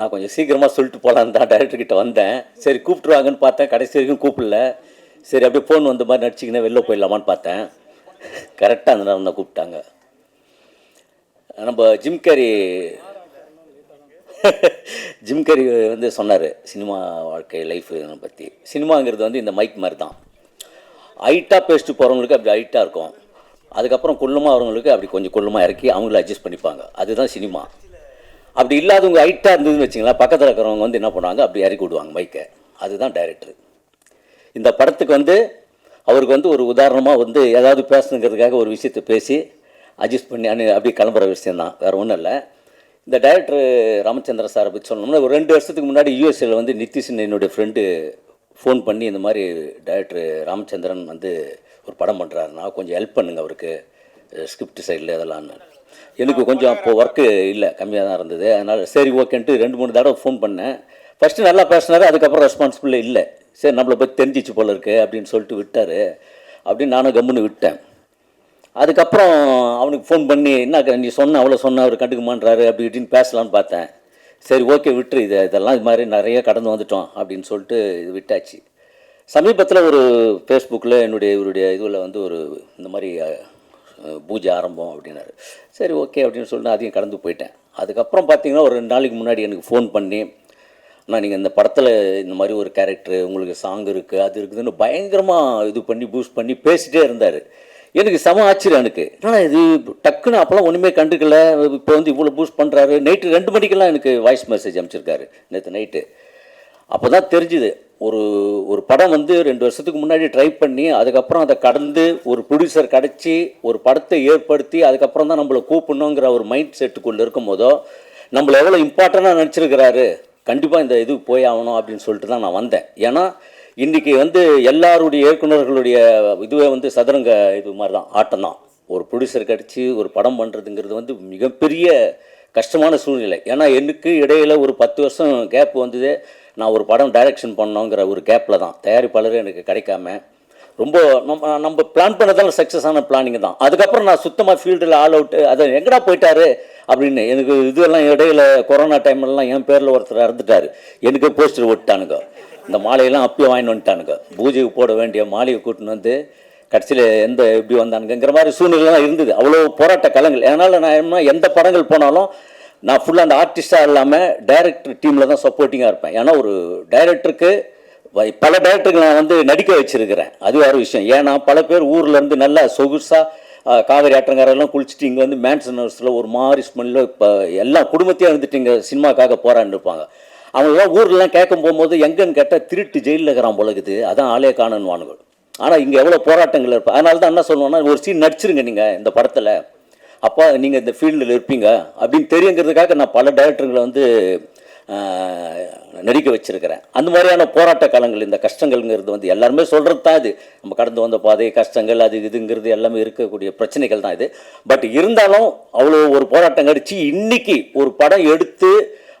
நான் கொஞ்சம் சீக்கிரமாக சொல்லிட்டு போகலான்னு தான் டைரக்டர்கிட்ட வந்தேன். சரி கூப்பிட்ருவாங்கன்னு பார்த்தேன். கடைசி வரைக்கும் கூப்பிடல. சரி அப்படியே ஃபோன் வந்த மாதிரி நடிச்சிக்கினே வெளில போயிடலாமான்னு பார்த்தேன். கரெக்டாக அந்த நேரம் தான் கூப்பிட்டாங்க. நம்ம ஜிம் கேரி ஜிம் கேரி வந்து சொன்னார் சினிமா வாழ்க்கை லைஃப் பற்றி சினிமாங்கிறது வந்து இந்த மைக் மாதிரி தான். ஹைட்டாக பேசிட்டு போகிறவங்களுக்கு அப்படி ஹைட்டாக இருக்கும். அதுக்கப்புறம் குள்ளமாக வரவங்களுக்கு அப்படி கொஞ்சம் குள்ளமாக இறக்கி அவங்கள அட்ஜஸ்ட் பண்ணிப்பாங்க. அதுதான் சினிமா. அப்படி இல்லாதவங்க ஹைட்டாக இருந்ததுன்னு வச்சிங்களேன் பக்கத்தில் இருக்கிறவங்க வந்து என்ன பண்ணுவாங்க? அப்படி இறக்கி விடுவாங்க மைக்கை அதுதான் டைரக்டர் இந்த படத்துக்கு வந்து அவருக்கு வந்து ஒரு உதாரணமாக வந்து ஏதாவது பேசணுங்கிறதுக்காக ஒரு விஷயத்தை பேசி அட்ஜஸ்ட் பண்ணி அனு அப்படி கிளம்புற விஷயந்தான் வேறு ஒன்றும் இல்லை. இந்த டைரக்டர் ராமச்சந்திர சாரை பற்றி சொல்லணும்னா ஒரு ரெண்டு வருஷத்துக்கு முன்னாடி யூஎஸ்ஏல வந்து நிதிஷன் என்னுடைய ஃப்ரெண்டு ஃபோன் பண்ணி இந்த மாதிரி டைரக்டர் ராமச்சந்திரன் வந்து ஒரு படம் பண்ணுறாருன்னா கொஞ்சம் ஹெல்ப் பண்ணுங்க அவருக்கு ஸ்கிரிப்ட் சைடில் இதெல்லாம்னு எனக்கு கொஞ்சம் அப்போது ஒர்க்கு இல்லை கம்மியாக தான் இருந்தது. அதனால் சரி ஓகேன்ட்டு ரெண்டு மூணு தடவை ஃபோன் பண்ணேன். ஃபஸ்ட்டு நல்லா பேசினாரு அதுக்கப்புறம் ரெஸ்பான்சிபிள் இல்லை. சரி நம்மளை பற்றி தெரிஞ்சிச்சு போல இருக்கு அப்படின்னு சொல்லிட்டு விட்டார். அப்படின்னு நானும் கம்முன்னு விட்டேன். அதுக்கப்புறம் அவனுக்கு ஃபோன் பண்ணி என்ன நீ சொன்ன அவ்வளோ சொன்ன அவர் கண்டுக்குமான்றாரு அப்படி இப்படின்னு பேசலான்னு பார்த்தேன். சரி ஓகே விட்டுரு இது இதெல்லாம் இது மாதிரி நிறைய கடந்து வந்துட்டோம் அப்படின்னு சொல்லிட்டு இது விட்டாச்சு. சமீபத்தில் ஒரு ஃபேஸ்புக்கில் என்னுடைய இவருடைய இதில் வந்து ஒரு இந்த மாதிரி பூஜை ஆரம்பம் அப்படின்னாரு. சரி ஓகே அப்படின்னு சொல்லிட்டு அதையும் கடந்து போயிட்டேன். அதுக்கப்புறம் பார்த்தீங்கன்னா ஒரு ரெண்டு நாளைக்கு முன்னாடி எனக்கு ஃபோன் பண்ணி அண்ணா நீங்கள் இந்த படத்தில் இந்த மாதிரி ஒரு கேரக்டர் உங்களுக்கு சாங் இருக்குது அது இருக்குதுன்னு பயங்கரமாக இது பண்ணி பூஸ்ட் பண்ணி பேசிகிட்டே இருந்தார். எனக்கு செம ஆச்சரியம் எனக்கு. ஆனால் இது? டக்குன்னு அப்போலாம் ஒன்றுமே கண்டுக்கல. இப்போ வந்து இவ்வளோ பூஸ்ட் பண்ணுறாரு நைட்டு ரெண்டு மணிக்கெல்லாம் எனக்கு வாய்ஸ் மெசேஜ் அனுப்பிச்சிருக்காரு. நேற்று நைட்டு. அப்போ தான் தெரிஞ்சுது. ஒரு ஒரு படம் வந்து ரெண்டு வருஷத்துக்கு முன்னாடி ட்ரை பண்ணி அதுக்கப்புறம் அதை கடந்து ஒரு ப்ரொடியூசர் கிடச்சி ஒரு படத்தை ஏற்படுத்தி அதுக்கப்புறம் தான் நம்மளை கூப்பிடணுங்கிற ஒரு மைண்ட் செட்டுக்குள்ளே இருக்கும் போதோ நம்மளை எவ்வளோ இம்பார்ட்டண்ட்டாக நினச்சிருக்கிறாரு? கண்டிப்பாக இந்த இது போய் ஆகணும் அப்படின்னு சொல்லிட்டு தான் நான் வந்தேன். ஏன்னா இன்றைக்கி வந்து எல்லாருடைய இயக்குனர்களுடைய இதுவே வந்து சதுரங்க இது மாதிரி தான் ஆட்டம் தான். ஒரு ப்ரொடியூசர் கிடச்சி ஒரு படம் பண்ணுறதுங்கிறது வந்து மிகப்பெரிய கஷ்டமான சூழ்நிலை. ஏன்னா எனக்கு இடையில் ஒரு பத்து வருஷம் கேப் வந்தது. நான் ஒரு படம் டைரக்ஷன் பண்ணோங்கிற ஒரு கேப்பில் தான். தயாரிப்பாளர் எனக்கு கிடைக்காம ரொம்ப நம்ம நம்ம பிளான் பண்ணதெல்லாம் சக்ஸஸ் ஆன பிளானிங் தான். அதுக்கப்புறம் நான் சுத்தமாக ஃபீல்டில் ஆல் அவுட்டு அதை எங்கடா போயிட்டாரு அப்படின்னு எனக்கு இதெல்லாம் இடையில கொரோனா டைம்லலாம் என் பேரில் ஒருத்தர் இறந்துட்டார். எனக்கு போஸ்டர் ஓட்டானுங்க இந்த மாலையெல்லாம் அப்பயே வாங்கிட்டு வந்துட்டானுங்க. பூஜைக்கு போட வேண்டிய மாலையை கூட்டின்னு வந்து கடைசியில் எந்த எப்படி வந்தானுங்கிற மாதிரி சூழ்நிலைலாம் இருந்தது. அவ்வளோ போராட்ட கலங்கள். அதனால் நான் என்ன எந்த படங்கள் போனாலும் நான் ஃபுல்லாக அந்த ஆர்டிஸ்டாக இல்லாமல் டைரக்டர் டீமில் தான் சப்போர்ட்டிங்காக இருப்பேன். ஏன்னா ஒரு டைரக்டருக்கு பல டைரக்டருக்கு நான் வந்து நடிக்க வச்சுருக்கிறேன். அது வேறு விஷயம். ஏன்னா பல பேர் ஊர்லேருந்து நல்லா சொகுசாக காவேரி ஆற்றங்கரெல்லாம் குளிச்சுட்டு இங்கே வந்து மேன்சன் ஹவுஸில் ஒரு மாதிரி ஸ்மெல்லில் இப்போ எல்லா குடும்பத்தையும் இருந்துட்டு இங்கே சினிமாக்காக போகிறான்னு இருப்பாங்க. அவங்களாம் ஊர்லலாம் கேட்கும் போகும்போது எங்கன்னு கேட்டால் திருட்டு ஜெயிலில் இருக்கிறான் பொழுகுது அதான் காணன் வான்கோள் ஆனால் இங்கே எவ்வளோ போராட்டங்கள் இருப்பா அதனால தான் என்ன சொல்லுவோன்னா ஒரு சீன் நடிச்சிருங்க நீங்கள் இந்த படத்தில். அப்போ நீங்கள் இந்த ஃபீல்டில் இருப்பீங்க அப்படின்னு தெரியுங்கிறதுக்காக நான் பல டைரக்டர்களை வந்து நடிக்க வச்சிருக்கிறேன். அந்த மாதிரியான போராட்ட காலங்கள் இந்த கஷ்டங்கள்ங்கிறது வந்து எல்லாருமே சொல்கிறது தான் இது. நம்ம கடந்து வந்த பாதை கஷ்டங்கள் அது இதுங்கிறது எல்லாமே இருக்கக்கூடிய பிரச்சனைகள் தான் இது. பட் இருந்தாலும் அவ்வளோ ஒரு போராட்டம் கடிச்சு இன்றைக்கி ஒரு படம் எடுத்து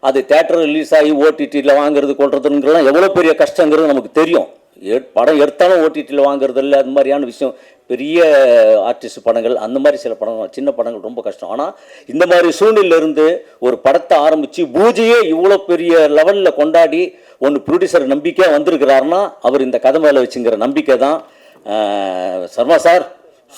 அது தேட்டர் ரிலீஸ் ஆகி ஓடிடியில் வாங்குறது கொள்றதுங்கிறலாம் எவ்வளோ பெரிய கஷ்டங்கிறது நமக்கு தெரியும். படம் எடுத்தாலும் ஓடிடியில் வாங்குறது இல்லை அது மாதிரியான விஷயம். பெரிய ஆர்டிஸ்ட் படங்கள் அந்த மாதிரி சில படங்கள் சின்ன படங்கள் ரொம்ப கஷ்டம். ஆனால் இந்த மாதிரி சூழ்நிலிருந்து ஒரு படத்தை ஆரம்பித்து பூஜையே இவ்வளோ பெரிய லெவலில் கொண்டாடி ஒன்று ப்ரொடியூசர் நம்பிக்கையாக வந்திருக்கிறாருன்னா அவர் இந்த கதை மேலே வச்சுங்கிற நம்பிக்கை தான். சர்மா சார்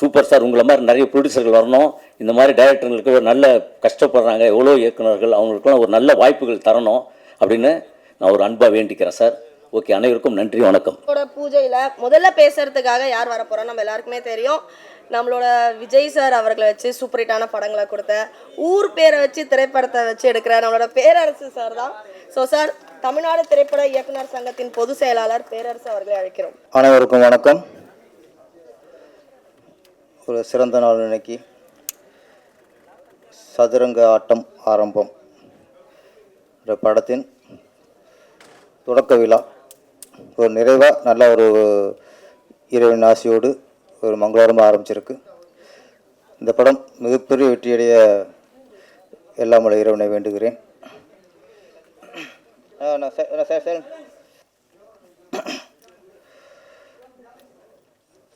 சூப்பர் சார் உங்களை மாதிரி நிறைய ப்ரொடியூசர்கள் வரணும். இந்த மாதிரி டைரக்டர்களுக்கு ஒரு நல்ல கஷ்டப்படுறாங்க எவ்வளோ இயக்குனர்கள் அவங்களுக்குலாம் ஒரு நல்ல வாய்ப்புகள் தரணும் அப்படின்னு நான் ஒரு அன்பாக வேண்டிக்கிறேன் சார். ஓகே அனைவருக்கும் நன்றி வணக்கம். நம்மளோட பூஜையில முதல்ல பேசுறதுக்காக யார் வர போறோம்? நம்ம எல்லாருக்குமே தெரியும். நம்மளோட விஜய் சார் அவர்களை வச்சு சூப்பர் ஹிட்டான படங்களை கொடுத்த ஊர் பேரை வச்சு திரைப்படத்தை வச்சு எடுக்கிற நம்மளோட பேரரசு சார் தான். ஸோ சார் தமிழ்நாடு திரைப்பட இயக்குனர் சங்கத்தின் பொதுச் செயலாளர் பேரரசு அவர்களை அழைக்கிறோம். அனைவருக்கும் வணக்கம். ஒரு சிறந்த நாள் இன்னைக்கு சதுரங்க ஆட்டம் ஆரம்பம். என்ற படத்தின் தொடக்க விழா. ஒரு நிறைவாக நல்ல ஒரு இறைவன் ஆசையோடு ஒரு மங்களகரமாக ஆரம்பிச்சிருக்கு. இந்த படம் மிகப்பெரிய வெற்றியடைய எல்லாம் உள்ள இறைவனை வேண்டுகிறேன். நான்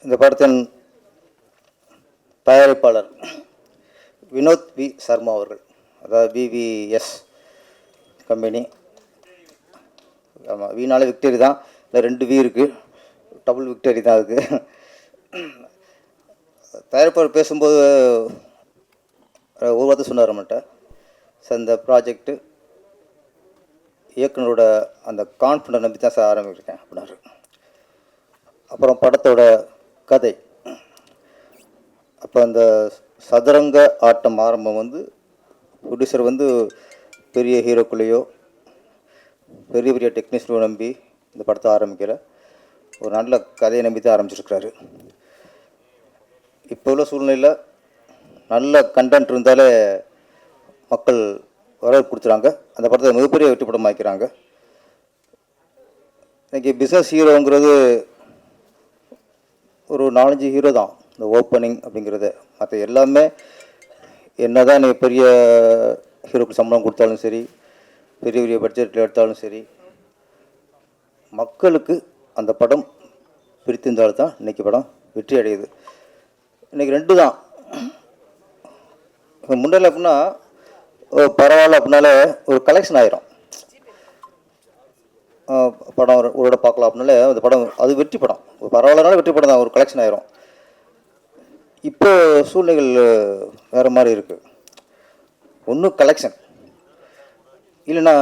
இந்த படத்தின் தயாரிப்பாளர் வினோத் வி சர்மா அவர்கள் அதாவது விவிஎஸ் கம்பெனி. ஆமாம் வீணாலே விக்டரி தான். இல்லை ரெண்டு வீ இருக்குது டபுள் விக்டரி தான் அதுக்கு. தயாரிப்பாளர் பேசும்போது ஒரு வார்த்தை சொன்னார் நம்மள்கிட்ட சார் இந்த ப்ராஜெக்ட்டு இயக்குனரோட அந்த கான்ஃபிடன்ட் நம்பி தான் சார் ஆரம்பிச்சிருக்கேன் அப்படின்னாரு. அப்புறம் படத்தோட கதை. அப்போ அந்த சதுரங்க ஆட்டம் ஆரம்பம் வந்து ப்ரொடியூசர் வந்து பெரிய ஹீரோக்குள்ளேயோ பெரிய பெரிய டெக்னீஷியனோ நம்பி இந்த படத்தை ஆரம்பிக்கல. ஒரு நல்ல கதையை நம்பி தான் ஆரம்பிச்சிருக்கிறாரு. இப்போ உள்ள சூழ்நிலையில் நல்ல கண்டென்ட் இருந்தாலே மக்கள் வரவேற்பு கொடுத்துறாங்க. அந்த படத்தை மிகப்பெரிய வெற்றி படம் ஆக்கிறாங்க இன்றைக்கி பிஸ்னஸ் ஹீரோங்கிறது ஒரு நாலஞ்சு ஹீரோ தான். இந்த ஓப்பனிங் அப்படிங்கிறது. மற்ற எல்லாமே என்ன தான் பெரிய ஹீரோக்கு சம்பளம் கொடுத்தாலும் சரி பெரிய பெரிய பட்ஜெட்டில் எடுத்தாலும் சரி மக்களுக்கு அந்த படம் பிரித்திருந்தால் தான் இன்றைக்கி படம் வெற்றி அடையுது. இன்றைக்கி ரெண்டு தான் இப்போ முன்னாடி அப்படின்னா ஓ, பரவாயில்ல அப்படின்னாலே ஒரு கலெக்ஷன் ஆயிரும். படம் ஒரு ஒரு பார்க்கலாம் அப்படின்னாலே அந்த படம் அது வெற்றி படம். ஒரு பரவாயில்லனால வெற்றி படம் தான் ஒரு கலெக்ஷன் ஆயிரும். இப்போ சூழ்நிலைகள் வேறு மாதிரி இருக்குது ஒன்று கலெக்ஷன் இல்லைன்னா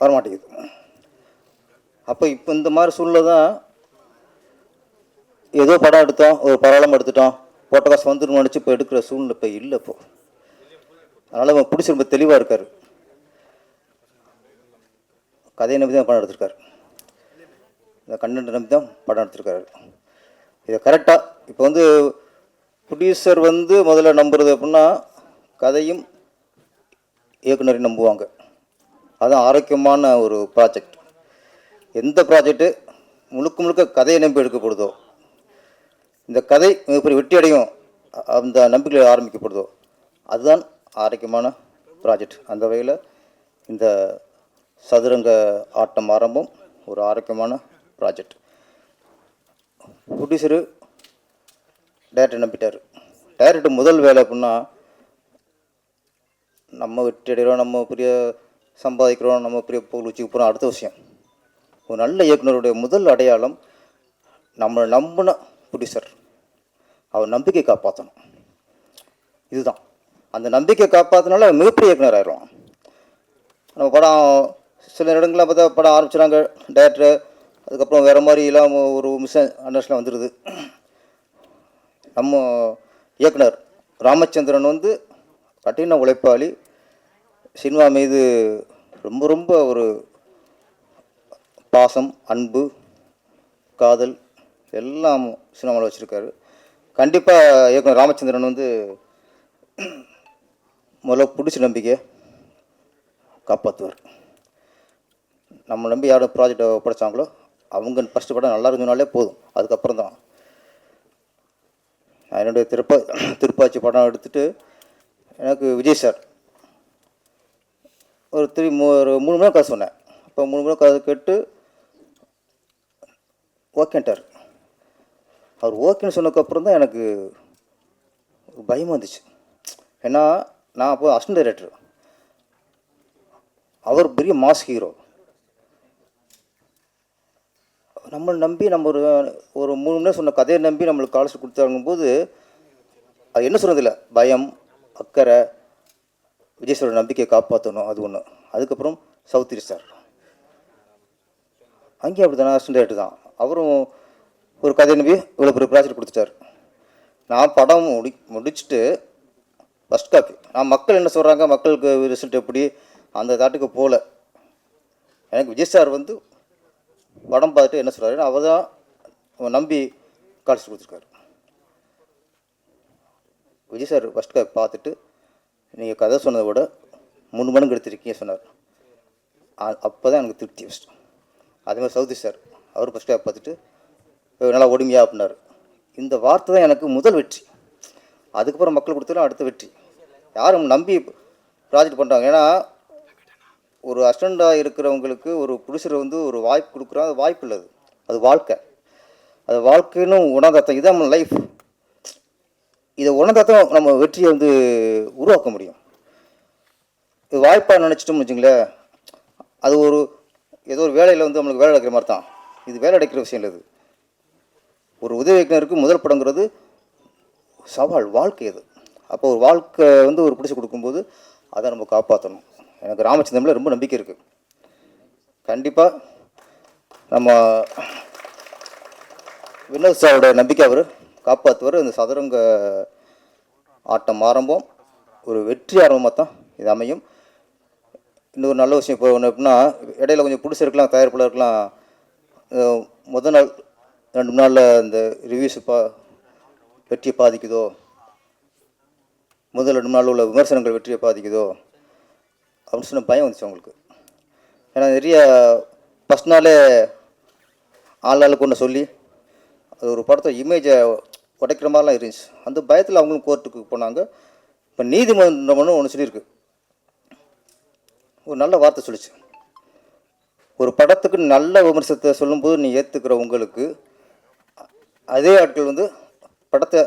வரமாட்டேங்குது. அப்போ இப்போ இந்த மாதிரி சூழ்நிலை தான் ஏதோ படம் எடுத்தோம் ஒரு பரவாயில்லாம எடுத்துட்டோம் போட்ட காசு வந்துடும் நினச்சி இப்போ எடுக்கிற சூழ்நிலை இப்போ இல்லை இப்போ. அதனால் அவன் பிடிச்சி ரொம்ப தெளிவாக இருக்கார். கதையை நம்பி தான் படம் எடுத்திருக்காரு. இந்த கண்டென்ட் நம்பி தான் படம் எடுத்திருக்காரு. இதை கரெக்டாக இப்போ வந்து ப்ரொடியூசர் வந்து முதல்ல நம்புறது அப்படின்னா கதையும் இயக்குனரையும் நம்புவாங்க. அதுதான் ஆரோக்கியமான ஒரு ப்ராஜெக்ட் எந்த ப்ராஜெக்ட்டு முழுக்க முழுக்க கதையை நம்பி எடுக்கப்படுதோ இந்த கதை மிகப்பெரிய வெற்றி அடையும் அந்த நம்பிக்கையில் ஆரம்பிக்கப்படுதோ அதுதான் ஆரோக்கியமான ப்ராஜெக்ட் அந்த வகையில் இந்த சதுரங்க ஆட்டம் ஆரம்பம் ஒரு ஆரோக்கியமான ப்ராஜெக்ட் ப்ரொடியூசரு டேரக்டர் நம்பிட்டார். டேரக்டர் முதல் வேலை அப்படின்னா நம்ம வெற்றி அடைகிறோம் நம்ம பெரிய சம்பாதிக்கிறோம் நம்ம பெரிய புகழ் வச்சுக்க போகிறோம் அடுத்த விஷயம் ஒரு நல்ல இயக்குனருடைய முதல் அடையாளம் நம்மளை நம்பின ப்ரொடியூசர் அவர் நம்பிக்கை காப்பாற்றணும் இதுதான். அந்த நம்பிக்கை காப்பாற்றினால மிகப்பெரிய இயக்குனர் ஆயிடுவான். நம்ம படம் சில இடங்களில் பார்த்தா படம் ஆரம்பிச்சுறாங்க டேரக்டர் அதுக்கப்புறம் வேறு மாதிரி எல்லாம் ஒரு மிஸ் அண்டர்ஸ்டாண்ட் வந்துடுது நம்ம இயக்குனர் ராமச்சந்திரன் வந்து கடின உழைப்பாளி சினிமா மீது ரொம்ப ரொம்ப ஒரு பாசம் அன்பு காதல் எல்லாம் சினிமாவில் வச்சுருக்காரு. கண்டிப்பாக இயக்குனர் ராமச்சந்திரன் வந்து முதல்ல பிடிச்ச நம்பிக்கையை காப்பாற்றுவார் நம்ம நம்பி யாரும் ப்ராஜெக்டை ஒப்படைச்சாங்களோ அவங்க ஃபஸ்ட்டு படம் நல்லா இருந்ததுனாலே போதும். அதுக்கப்புறம் தான். என்னுடைய திருப்ப திருப்பாச்சி படம் எடுத்துட்டு எனக்கு விஜய் சார் ஒரு த்ரீ ஒரு மூணு மணி நேரம் சொன்னேன். அப்போ மூணு மணி நேரம் கேட்டு ஓகேன்ட்டார் அவர் ஓகேன்னு சொன்னதுக்கப்புறம் தான் எனக்கு ஒரு பயமாக இருந்துச்சு ஏன்னா நான் அப்போ அசிஸ்டன்ட் டைரக்டர் அவர் பெரிய மாஸ் ஹீரோ நம்மளை நம்பி நம்ம ஒரு ஒரு மூணு மணி நேரம் சொன்ன கதையை நம்பி நம்மளுக்கு காலேஜ் கொடுத்தாங்கும்போது அது என்ன சொன்னதில்லை? பயம் அக்கறை விஜய் சாரோட நம்பிக்கையை காப்பாற்றணும் அது ஒன்று அதுக்கப்புறம் சௌத்ரி சார் அங்கேயும் அப்படி தானே அசிஸ்டன்ட் தான். அவரும் ஒரு கதையை நம்பி இவ்வளோ பெரிய ப்ராஜெக்ட் கொடுத்துட்டார். நான் படம் முடி முடிச்சுட்டு ஃபஸ்ட் காப்பி நான் மக்கள் என்ன சொல்கிறாங்க மக்களுக்கு ரிசல்ட் எப்படி அந்த தாட்டுக்கு போகல எனக்கு விஜய் சார் வந்து படம் பார்த்துட்டு என்ன சொல்கிறாரு அவர் தான் நம்பி காலேஜ் கொடுத்துருக்காரு. விஜய் சார் ஃபஸ்ட் காப்பி பார்த்துட்டு நீங்கள் கதை சொன்னதை விட மூணு மடங்கு எடுத்திருக்கீங்க சொன்னார். அப்போ தான் எனக்கு திருப்தி ஃபஸ்ட்டு அதேமாதிரி சௌதி சார் அவர் ஃபஸ்ட் பார்த்துட்டு நல்லா ஒடுமையா அப்படின்னாரு. இந்த வார்த்தை தான் எனக்கு முதல் வெற்றி. அதுக்கப்புறம் மக்கள் கொடுத்தாலும் அடுத்த வெற்றி. யாரும் நம்பி ப்ராஜெக்ட் பண்ணுறாங்க ஏன்னா ஒரு அஸ்டண்டாக இருக்கிறவங்களுக்கு ஒரு புருஷர் வந்து ஒரு வாய்ப்பு கொடுக்குறோம் அது வாய்ப்பு இல்லை அது. வாழ்க்கை. அது வாழ்க்கைன்னு உணர்ந்த இதான் நம்ம லைஃப் இதை உணர்ந்தாத்தான் நம்ம வெற்றியை வந்து உருவாக்க முடியும். இது வாய்ப்பாக நினச்சிட்டோம்னு வச்சுங்களேன் அது ஒரு ஏதோ ஒரு வேலையில் வந்து நம்மளுக்கு வேலை அடைக்கிற மாதிரி தான். இது வேலை அடைக்கிற விஷயம் இல்லை இது. ஒரு உதவி இயக்குனருக்கு முதல் படங்கிறது சவால் வாழ்க்கை அது. அப்போ ஒரு வாழ்க்கை வந்து ஒரு பிடிச்சி கொடுக்கும்போது அதை நம்ம காப்பாற்றணும். எனக்கு ராமச்சந்திரமில் ரொம்ப நம்பிக்கை இருக்குது கண்டிப்பாக நம்ம வினோத் சாரோட நம்பிக்கை அவர் காப்பாற்றுவார் இந்த சதுரங்க ஆட்டம் ஆரம்பம். ஒரு வெற்றி ஆரம்பமாக தான் இது அமையும். இன்னொரு நல்ல விஷயம் இப்போ ஒன்று எப்படின்னா இடையில கொஞ்சம் பிடிச்சிருக்கலாம் தயாரிப்பில் இருக்கலாம். முதல் நாள் ரெண்டு நாளில் இந்த ரிவ்யூஸ் பா வெற்றியை பாதிக்குதோ? முதல் ரெண்டு நாளில் நாள் உள்ள விமர்சனங்கள் வெற்றியை பாதிக்குதோ? அப்படின்னு சொன்ன பயம் வந்துச்சு அவங்களுக்கு. ஏன்னா நிறைய ஃபஸ்ட் நாளே ஆள் ஆளுக்கு ஒன்று சொல்லி அது ஒரு படத்தை இமேஜை உடைக்கிற மாதிரிலாம் இருந்துச்சு. அந்த பயத்தில் அவங்களும் கோர்ட்டுக்கு போனாங்க. இப்போ நீதிமன்றம்னு ஒன்று சொல்லியிருக்கு. ஒரு நல்ல வார்த்தை சொல்லிச்சு. ஒரு படத்துக்கு நல்ல விமர்சனத்தை சொல்லும்போது நீ ஏற்றுக்கிற உங்களுக்கு அதே ஆட்கள் வந்து படத்தை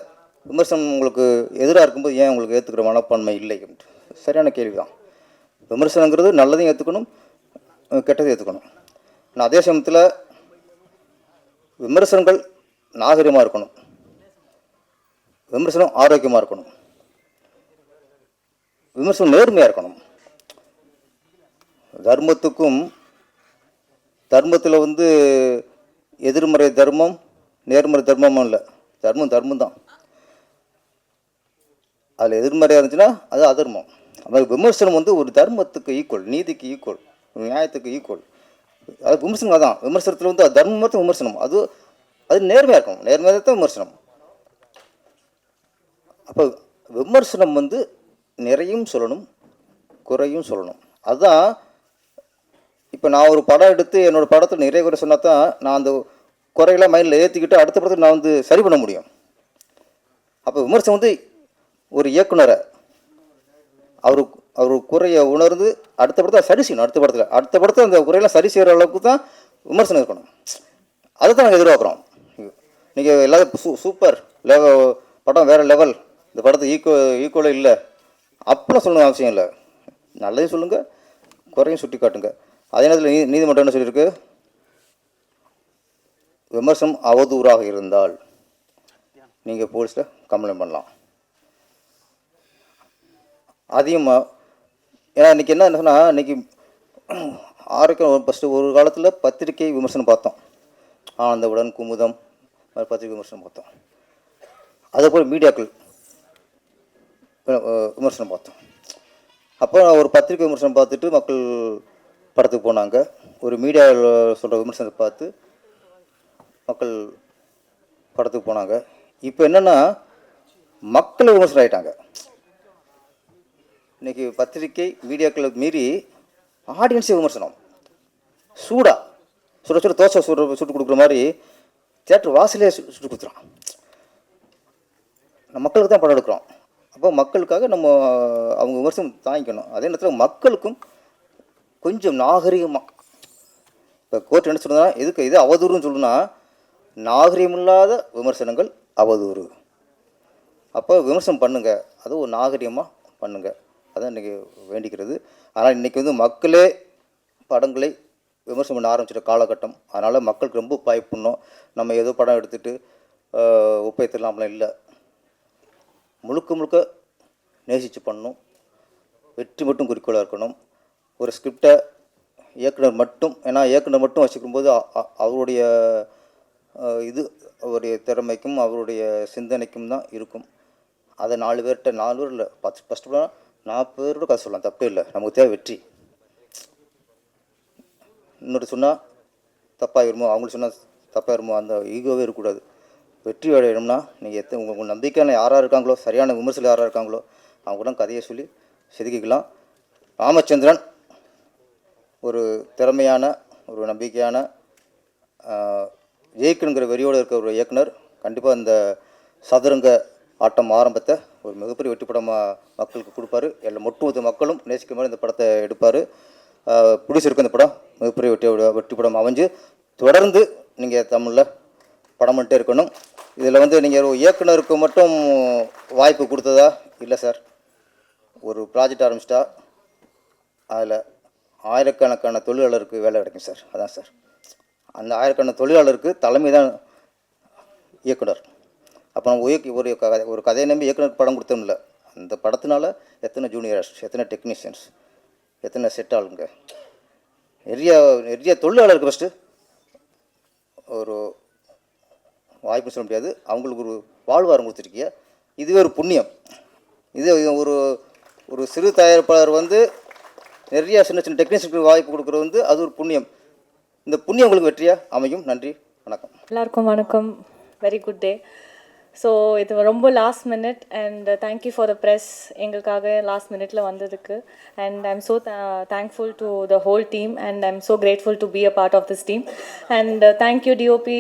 விமர்சனம் உங்களுக்கு எதிராக இருக்கும்போது ஏன் உங்களுக்கு ஏற்றுக்கிற மனப்பான்மை இல்லை சரியான கேள்வி தான் விமர்சனங்கிறது நல்லதையும் ஏற்றுக்கணும் கெட்டதையும் ஏற்றுக்கணும் ஆனால் அதே சமயத்தில் விமர்சனங்கள் நாகரிகமாக இருக்கணும். விமர்சனம் ஆரோக்கியமாக இருக்கணும். விமர்சனம் நேர்மையாக இருக்கணும். தர்மத்துக்கும் தர்மத்தில் வந்து எதிர்மறை தர்மம் நேர்மறை தர்மமும் இல்லை. தர்மம் தர்மம் தான் அதில் எதிர்மறையாக இருந்துச்சுன்னா அது அதர்மம். அது விமர்சனம் வந்து ஒரு தர்மத்துக்கு ஈக்குவல் நீதிக்கு ஈக்குவல் நியாயத்துக்கு ஈக்குவல் அது விமர்சனம் அதான். விமர்சனத்தில் வந்து அது தர்மம் மட்டும் விமர்சனம். அது அது நேர்மையாக இருக்கணும். நேர்மையாக தான் விமர்சனம். அப்போ விமர்சனம் வந்து நிறையும் சொல்லணும் குறையும் சொல்லணும். அதுதான் இப்போ நான் ஒரு படம் எடுத்து என்னோடய படத்தில் நிறைய குறை சொன்னால் தான் நான் அந்த குறையெல்லாம் மைண்டில் ஏற்றிக்கிட்டு அடுத்த படத்துக்கு நான் வந்து சரி பண்ண முடியும். அப்போ விமர்சனம் வந்து ஒரு இயக்குனரை அவர் அவர் குறையை உணர்ந்து அடுத்த படத்தை சரி செய்யணும் அடுத்த படத்தில். அடுத்த படத்தை அந்த குறையெல்லாம் சரி செய்கிற அளவுக்கு தான் விமர்சனம் இருக்கணும். அதை தான் நாங்கள் எதிர்பார்க்குறோம். நீங்கள் எல்லாரும் சூ சூப்பர் லெவல் படம் வேறு லெவல். இந்த படத்துக்கு ஈக்குவ ஈக்குவலாக இல்லை. அப்படிலாம் சொல்லணும் அவசியம் இல்லை. நல்லதையும் சொல்லுங்கள் குறையும் சுட்டி காட்டுங்க. அதே நேரத்தில் நீ நீதிமன்றம் என்ன சொல்லியிருக்கு? விமர்சனம் அவதூறாக இருந்தால் நீங்கள் போலீஸில் கம்ப்ளைண்ட் பண்ணலாம். அதிகமாக ஏன்னா இன்றைக்கி என்ன சொன்னால் இன்றைக்கி ஆரோக்கியம் ஃபஸ்ட்டு ஒரு காலத்தில் பத்திரிக்கை விமர்சனம் பார்த்தோம். ஆனந்தவுடன் குமுதம் பத்திரிகை பத்திரிக்கை விமர்சனம் பார்த்தோம். அதுபோல் மீடியாக்கள். விமர்சனம் பார்த்தோம். அப்போ ஒரு பத்திரிக்கை விமர்சனம் பார்த்துட்டு மக்கள் படத்துக்கு போனாங்க. ஒரு மீடியாவில் சொல்கிற விமர்சனத்தை பார்த்து மக்கள் படத்துக்கு போனாங்க. இப்போ என்னென்னா மக்கள் விமர்சனம் ஆகிட்டாங்க இன்றைக்கி பத்திரிக்கை மீடியாக்களை மீறி ஆடியன்ஸே விமர்சனம். சூடா. சுட சுட தோசை சுட சுட்டு கொடுக்குற மாதிரி தேட்டர் வாசலே சு- சுட்டு கொடுத்துறான் மக்களுக்கு தான் படம் எடுக்கிறோம். அப்போ மக்களுக்காக நம்ம அவங்க விமர்சனம் தாங்கிக்கணும். அதே நேரத்தில் மக்களுக்கும் கொஞ்சம் நாகரிகமாக இப்போ கோர்ட் என்ன சொல்லுதுன்னா எதுக்கு இது அவதூறுன்னு சொல்லுன்னா நாகரிகமில்லாத விமர்சனங்கள் அவதூறு. அப்போ விமர்சனம் பண்ணுங்கள் அது ஒரு நாகரிகமாக பண்ணுங்கள் அதான் இன்றைக்கி வேண்டிக்கிறது. ஆனால் இன்றைக்கி வந்து மக்களே படங்களை விமர்சனம் பண்ண ஆரம்பிச்சிட்ட காலகட்டம். அதனால் மக்களுக்கு ரொம்ப பயப்படணும். நம்ம ஏதோ படம் எடுத்துகிட்டு ஒப்பேத்தலாம்லாம் இல்லை. முழுக்க முழுக்க நேசித்து பண்ணணும். வெற்றி மட்டும் குறிக்கோளாக இருக்கணும். ஒரு ஸ்கிரிப்டை இயக்குனர் மட்டும் ஏன்னா இயக்குனர் மட்டும் வச்சுக்கும்போது அ- அவருடைய இது அவருடைய திறமைக்கும் அவருடைய சிந்தனைக்கும் தான் இருக்கும். அதை நாலு பேர்கிட்ட நாலு பேர் இல்லை பத்து ஃபஸ்ட்டு நாற்பது பேரோட கதை சொல்லலாம். தப்பே இல்லை. நமக்கு தேவை வெற்றி. இன்னொரு சொன்னால் தப்பாயிருமோ அவங்களுக்கு சொன்னால் தப்பாயிருமோ அந்த ஈகோவே இருக்கக்கூடாது. வெற்றி அடையணும்னா நீங்கள் எத்தனை உங்கள் உங்கள் நம்பிக்கையான யாராக இருக்காங்களோ சரியான விமர்சனம் யாராக இருக்காங்களோ அவங்க கூட கதையை சொல்லி செதுக்கிக்கலாம். ராமச்சந்திரன் ஒரு திறமையான ஒரு நம்பிக்கையான ஜெயிக்கணுங்கிற வெறியோடு இருக்கிற ஒரு இயக்குனர். கண்டிப்பாக இந்த சதுரங்க ஆட்டம் ஆரம்பத்தை ஒரு மிகப்பெரிய வெற்றி படமாக மக்களுக்கு கொடுப்பாரு. எல்லா ஒட்டுமொத்த மக்களும் நேசிக்கிற மாதிரி இந்த படத்தை எடுப்பார். பிடிச்சிருக்கு இந்த படம். மிகப்பெரிய வெற்றி வெற்றி படம் அமைஞ்சு தொடர்ந்து நீங்கள் தமிழில் படம் பண்ணிட்டே இருக்கணும். இதில் வந்து நீங்கள் ஒரு இயக்குனருக்கு மட்டும் வாய்ப்பு கொடுத்ததா? இல்லை சார். ஒரு ப்ராஜெக்ட் ஆரம்பிச்சிட்டா அதில் ஆயிரக்கணக்கான தொழிலாளருக்கு வேலை கிடைக்கும் சார். அதான் சார். அந்த ஆயிரக்கணக்கான தொழிலாளருக்கு தலைமை தான் இயக்குனர். அப்போ நம்ம இயக்கி ஒரு கதை ஒரு கதையை நம்பி இயக்குனருக்கு படம் கொடுத்தோம்ல அந்த படத்தினால எத்தனை ஜூனியர்ஸ் எத்தனை டெக்னீஷியன்ஸ் எத்தனை செட் ஆளுங்க? நிறைய நிறைய தொழிலாளருக்கு ஃபஸ்ட்டு ஒரு வாய்ப்பு சொல்ல முடியாது. அவங்களுக்கு ஒரு வாழ்வாரம் கொடுத்துருக்கீங்க. இதுவே ஒரு புண்ணியம். இது ஒரு ஒரு சிறு தயாரிப்பாளர் வந்து நிறைய சின்ன சின்ன டெக்னீஷியனுக்கு வாய்ப்பு கொடுக்குறது வந்து அது ஒரு புண்ணியம். இந்த புண்ணியம் உங்களுக்கு வெற்றியாக அமையும்? நன்றி. வணக்கம். எல்லாருக்கும் வணக்கம். வெரி குட் டே ஸோ இது ரொம்ப last minute and thank you for the press எங்களுக்காக லாஸ்ட் மினிட்ல வந்ததுக்கு. And I am so thankful to the whole team and I am so grateful to be a part of this team and thank you DOP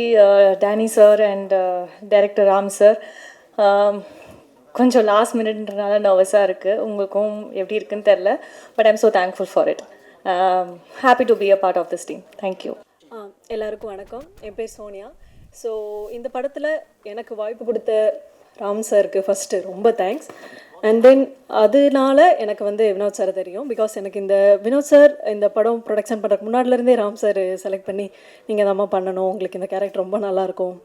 Danny sir and director Ram sir கொஞ்சம் last மினிட்ன்றனால நர்வஸாக இருக்குது உங்களுக்கும் எப்படி இருக்குன்னு தெரில but I am so thankful for it happy to be a part of this team thank you ஆ, எல்லாருக்கும் வணக்கம். என் பேர் சோனியா. ஸோ இந்த படத்தில் எனக்கு வாய்ப்பு கொடுத்த ராம் சாருக்கு ஃபஸ்ட்டு ரொம்ப தேங்க்ஸ் அண்ட் தென் அதனால எனக்கு வந்து வினோத் சார் தெரியும். பிகாஸ் எனக்கு இந்த வினோத் சார் இந்த படம் ப்ரொடக்ஷன் பண்ணுறதுக்கு முன்னாடிலேருந்தே ராம் சார் செலக்ட் பண்ணி நீங்கள் தாம்மா பண்ணணும். உங்களுக்கு இந்த கேரக்டர் ரொம்ப நல்லாயிருக்கும்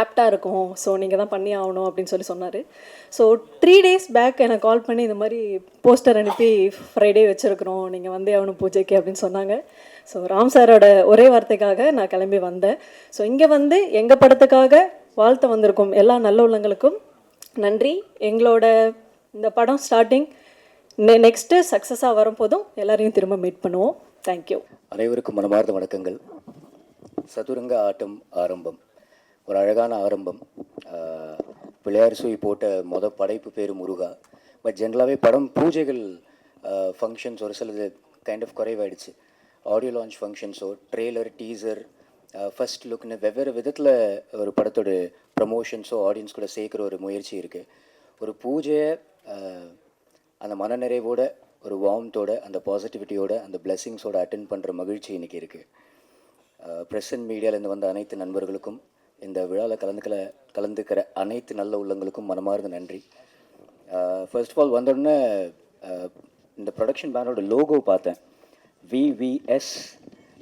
ஆப்டாக இருக்கும். ஸோ நீங்கள் தான் பண்ணி ஆகணும். அப்படின்னு சொல்லி சொன்னார். ஸோ த்ரீ டேஸ் பேக் எனக்கு கால் பண்ணி இந்த மாதிரி போஸ்டர் அனுப்பி ஃப்ரைடே வச்சுருக்குறோம். நீங்கள் வந்தே ஆகணும் பூஜைக்கு. அப்படின்னு சொன்னாங்க. ஸோ ராம் சாரோட ஒரே வார்த்தைக்காக நான் கிளம்பி வந்தேன். ஸோ இங்கே வந்து எங்கள் படத்துக்காக வாழ்த்த வந்திருக்கும் எல்லா நல்ல உள்ளங்களுக்கும் நன்றி. எங்களோட இந்த படம் ஸ்டார்டிங் நெ நெக்ஸ்ட்டு சக்ஸஸாக வரும்போதும் எல்லாரையும் திரும்ப மீட் பண்ணுவோம். தேங்க்யூ அனைவருக்கும் மனமார்ந்த வணக்கங்கள். சதுரங்க ஆட்டம் ஆரம்பம். ஒரு அழகான ஆரம்பம். பிள்ளையார் சூய் போட்ட மொத படைப்பு பேர் முருகா. பட் ஜென்ரலாகவே படம் பூஜைகள் ஃபங்க்ஷன்ஸ் ஒரு சிலது கைண்ட் ஆஃப் குறைவாயிடுச்சு. ஆடியோ லான்ச் ஃபங்க்ஷன்ஸோ ட்ரெய்லர் டீசர் ஃபஸ்ட் லுக்னு வெவ்வேறு விதத்தில் ஒரு படத்தோட ப்ரமோஷன்ஸோ ஆடியன்ஸ் கூட சேர்க்குற ஒரு முயற்சி இருக்குது ஒரு பூஜையை uh, அந்த மனநிறைவோட ஒரு வார்ம்த்தோட அந்த பாசிட்டிவிட்டியோட அந்த பிளெஸ்ஸிங்ஸோட அட்டென்ட் பண்ணுற மகிழ்ச்சி இன்னைக்கு இருக்குது ப்ரெஸ் uh, அண்ட் மீடியாவிலேருந்து வந்த அனைத்து நண்பர்களுக்கும் இந்த விழாவில் கலந்துக்கல கலந்துக்கிற அனைத்து நல்ல உள்ளங்களுக்கும் மனமார்ந்த நன்றி. ஃபர்ஸ்ட் ஆஃப் ஆல் வந்தோடனே இந்த ப்ரொடக்ஷன் பேனரோட லோகோ பார்த்தேன். VVS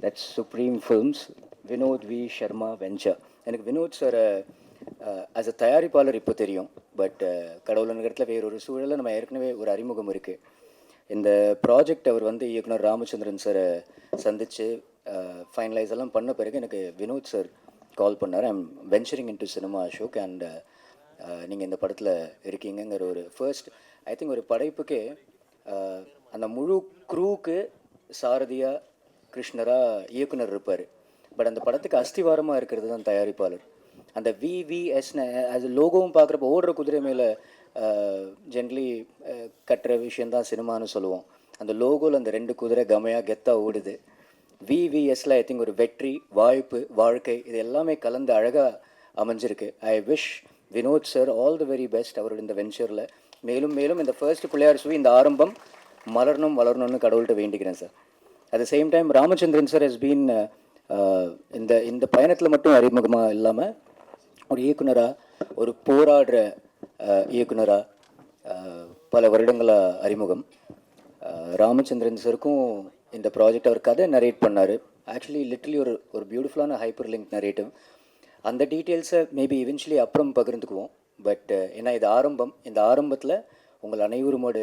that's supreme films Vinod V Sharma venture எனக்கு வினோத் சார் ஆஸ் அ தயாரிப்பாளர் இப்போ தெரியும் பட் கடவுள் நகரத்தில் வேறொரு சூழலில் நம்ம ஏற்கனவே ஒரு அறிமுகம் இருக்குது இந்த ப்ராஜெக்ட் அவர் வந்து இயக்குனர் ராமச்சந்திரன் சாரை சந்தித்து ஃபைனலைஸ் எல்லாம் பண்ண பிறகு எனக்கு வினோத் சார் கால் பண்ணார். I'm venturing into cinema Ashok and நீங்கள் இந்த படத்தில் இருக்கீங்கங்கிற ஒரு ஃபர்ஸ்ட் ஐ திங்க் ஒரு படைப்புக்கே அந்த முழு க்ரூக்கு சாரதியாக கிருஷ்ணராக இயக்குனர் இருப்பார். பட் அந்த படத்துக்கு அஸ்திவாரமாக இருக்கிறது தான் தயாரிப்பாளர். அந்த விவிஎஸ்னு அது லோகோவும் பார்க்குறப்ப ஓடுற குதிரை மேலே ஜென்ரலி கட்டுற விஷயந்தான் சினிமான்னு சொல்லுவோம். அந்த லோகோவில் அந்த ரெண்டு குதிரை கமையாக கெத்தாக ஓடுது. விவிஎஸ்ல ஐ திங்க் ஒரு வெற்றி வாய்ப்பு வாழ்க்கை இது எல்லாமே கலந்து அழகாக அமைஞ்சிருக்கு. I wish Vinod sir all the very best அவரோட இந்த வெஞ்சரில் மேலும் மேலும் இந்த ஃபர்ஸ்ட் பிள்ளையார் சுவி இந்த ஆரம்பம் மலரணும் வளரணும்னு கடவுள்கிட்ட வேண்டிக்கிறேன் sir at the same time Ramachandran sir has been இந்த இந்த பயணத்தில் மட்டும் அறிமுகமாக இல்லாமல் ஒரு இயக்குனராக ஒரு போராடுற uh, இயக்குனராக uh, பல வருடங்களாக அறிமுகம். Uh, ராமச்சந்திரன் சாருக்கும் இந்த ப்ராஜெக்ட் அவர் கதை நரேட் பண்ணார். ஆக்சுவலி லிட்டலி ஒரு ஒரு பியூட்டிஃபுல்லான ஹைப்பர் லிங்க் நரேட்டிவ் அந்த டீட்டெயில்ஸை மேபி இவென்ச்சுவலி அப்புறம் பகிர்ந்துக்குவோம். பட் ஏன்னா இது ஆரம்பம். இந்த ஆரம்பத்தில் உங்கள் அனைவருமோட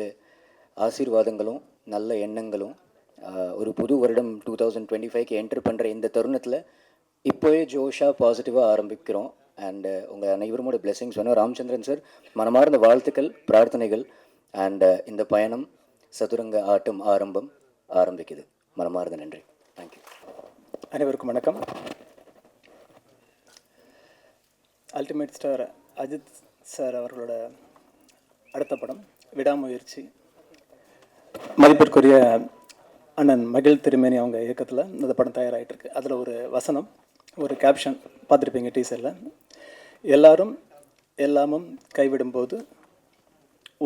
ஆசீர்வாதங்களும் நல்ல எண்ணங்களும் ஒரு புது வருடம் டூ தௌசண்ட் டுவெண்ட்டி ஃபைவ்க்கு என்டர் பண்ணுற இந்த தருணத்தில் இப்போவே ஜோஷாக பாசிட்டிவாக ஆரம்பிக்கிறோம். அண்டு உங்கள் அனைவருமோட பிளெஸிங்ஸ் வேணும். ராமச்சந்திரன் சார் மனமார்ந்த வாழ்த்துக்கள் பிரார்த்தனைகள். அண்டு இந்த பயணம் சதுரங்க ஆட்டம் ஆரம்பம் ஆரம்பிக்குது. மனமார்ந்த நன்றி. தேங்க்யூ அனைவருக்கும் வணக்கம். அல்டிமேட் ஸ்டார் அஜித் சார் அவர்களோட அடுத்த படம் விடாமுயற்சி. மதிப்பிற்குரிய அண்ணன் மகிழ் திருமேனி அவங்க இயக்கத்தில் இந்த படம் தயாராகிட்டு இருக்கு அதில் ஒரு வசனம் ஒரு கேப்ஷன் பார்த்துருப்பீங்க டீசரில் எல்லாரும் எல்லாமும் கைவிடும்போது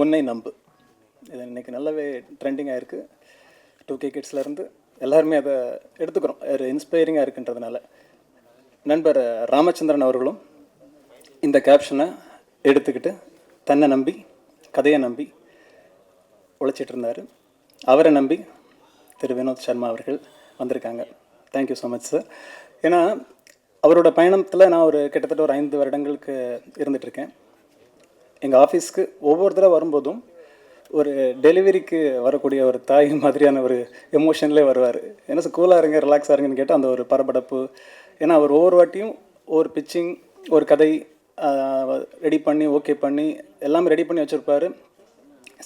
உன்னை நம்பு. இது இன்னைக்கு நல்லாவே ட்ரெண்டிங்காக இருக்குது டூ கே கிட்ஸ்லேருந்து எல்லாருமே அதை எடுத்துக்கிறோம். ஒரு இன்ஸ்பைரிங்காக இருக்குன்றதுனால. நண்பர் ராமச்சந்திரன் அவர்களும் இந்த கேப்ஷனை எடுத்துக்கிட்டு தன்னை நம்பி கதையை நம்பி உழைச்சிட்டு இருந்தார். அவரை நம்பி திரு வினோத் சர்மா அவர்கள் வந்திருக்காங்க. தேங்க்யூ ஸோ மச் சார் ஏன்னா அவரோட பயணத்தில் நான் ஒரு கிட்டத்தட்ட ஒரு ஐந்து வருடங்களுக்கு இருந்துகிட்ருக்கேன் எங்கள் ஆஃபீஸ்க்கு ஒவ்வொரு தடவை வரும்போதும் ஒரு டெலிவரிக்கு வரக்கூடிய ஒரு தாய் மாதிரியான ஒரு எமோஷன்லேயே வருவார். என்ன சார் கூலாக இருங்க ரிலாக்ஸாக இருங்கன்னு கேட்டால் அந்த ஒரு பரபரப்பு. ஏன்னா அவர் ஒவ்வொரு வாட்டியும் ஒரு பிச்சிங் ஒரு கதை ரெடி பண்ணி ஓகே பண்ணி எல்லாமே ரெடி பண்ணி வச்சுருப்பார்.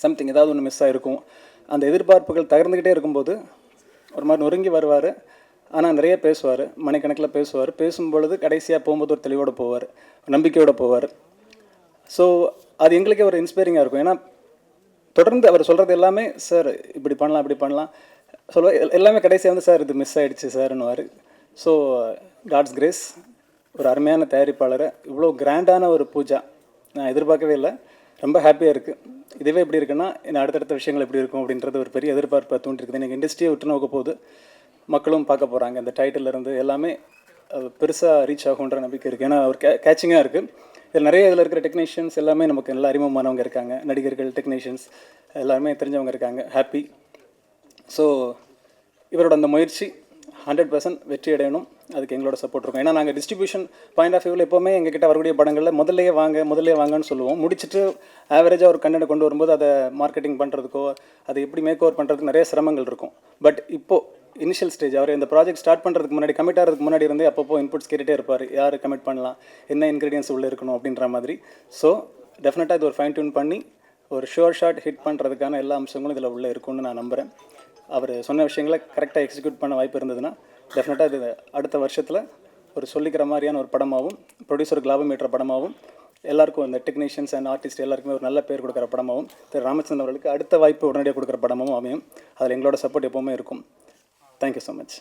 சம்திங் ஏதாவது ஒன்று மிஸ் ஆகிருக்கும் அந்த எதிர்பார்ப்புகள் தகர்ந்துக்கிட்டே இருக்கும்போது ஒரு மாதிரி நொறுங்கி வருவார். ஆனால் நிறைய பேசுவார். மணிக்கணக்கில் பேசுவார். பேசும் பொழுது கடைசியாக போகும்போது ஒரு தெளிவோடு போவார். நம்பிக்கையோடு போவார். ஸோ அது எங்களுக்கே ஒரு இன்ஸ்பைரிங்காக இருக்கும். ஏன்னா தொடர்ந்து அவர் சொல்கிறது எல்லாமே சார் இப்படி பண்ணலாம் இப்படி பண்ணலாம். சொல்ல எல்- எல்லாமே கடைசியாக வந்து சார் இது மிஸ் ஆகிடுச்சு சார்னுவார் ஸோ காட்ஸ் கிரேஸ் ஒரு அருமையான தயாரிப்பாளரை இவ்வளோ கிராண்டான ஒரு பூஜா நான் எதிர்பார்க்கவே இல்லை. ரொம்ப ஹாப்பியாக இருக்குது இதுவே எப்படி இருக்குன்னா இன்னும் அடுத்தடுத்த விஷயங்கள் எப்படி இருக்கும் அப்படின்றது ஒரு பெரிய எதிர்பார்ப்பை தூண்டிருக்குது. எனக்கு இண்டஸ்ட்ரியை விட்டு நோக்க போது மக்களும் பார்க்க போகிறாங்க இந்த டைட்டிலேருந்து எல்லாமே பெருசாக ரீச் ஆகுன்ற நம்பிக்கை இருக்குது ஏன்னா அவர் கே கேச்சிங்காக இருக்குது இதில் நிறைய இதில் இருக்கிற டெக்னீஷியன்ஸ் எல்லாமே நமக்கு நல்லா அறிமுகமானவங்க இருக்காங்க. நடிகர்கள் டெக்னீஷியன்ஸ் எல்லாருமே தெரிஞ்சவங்க இருக்காங்க. ஹாப்பி ஸோ இவரோட அந்த முயற்சி ஹண்ட்ரட் பர்சன்ட் வெற்றி அடையணும் அதுக்கு எங்களோட சப்போர்ட் இருக்கும். ஏன்னா நாங்கள் டிஸ்ட்ரிபியூஷன் பாயிண்ட் ஆஃப் வியூவில் எப்போவுமே எங்ககிட்ட வரக்கூடிய படங்களில் முதல்லையே வாங்க முதல்லையே வாங்கன்னு சொல்லுவோம். முடிச்சுட்டு ஆவரேஜாக ஒரு கண்டென்ட் கொண்டு வரும்போது அதை மார்க்கெட்டிங் பண்ணுறதுக்கோ அதை எப்படி மேக் ஓவர் பண்ணுறதுக்கு நிறைய சிரமங்கள் இருக்கும். பட் இப்போது இனிஷியல் ஸ்டேஜ் அவர் இந்த ப்ராஜெக்ட் ஸ்டார்ட் பண்ணுறதுக்கு முன்னாடி கமிட் ஆகிறதுக்கு முன்னாடி இருந்தே அப்பப்போ இன்புட்ஸ் கேட்டுகிட்டே இருப்பார். யார் கமிட் பண்ணலாம்? என்ன இன்க்ரீடியன்ஸ் உள்ளே இருக்கணும்? அப்படின்ற மாதிரி. ஸோ டெஃபினட்டாக இது ஒரு ஃபைன் டியூன் பண்ணி ஒரு ஷோர் ஷாட் ஹிட் பண்ணுறதுக்கான எல்லா அம்சங்களும் இதில் உள்ளே இருக்கும்னு நான் நம்புகிறேன் அவர் சொன்ன விஷயங்களை கரெக்டாக எக்ஸிக்யூட் பண்ண வாய்ப்பு இருந்ததுன்னா டெஃபினட்டாக இது அடுத்த வருஷத்தில் ஒரு சொல்லிக்கிற மாதிரியான ஒரு படமாகவும் ப்ரொடியூசருக்கு லாபம் ஏற்ற படமாகவும் எல்லாருக்கும் இந்த டெக்னீஷியன்ஸ் அண்ட் ஆர்டிஸ்ட் எல்லாருக்குமே ஒரு நல்ல பேர் கொடுக்குற படமாகவும் திரு ராமச்சந்திரன் அவர்களுக்கு அடுத்த வாய்ப்பு உடனடியாக கொடுக்குற படமாகவும் அமையும். அதில் எங்களோட சப்போர்ட் எப்போவுமே இருக்கும். Thank you so much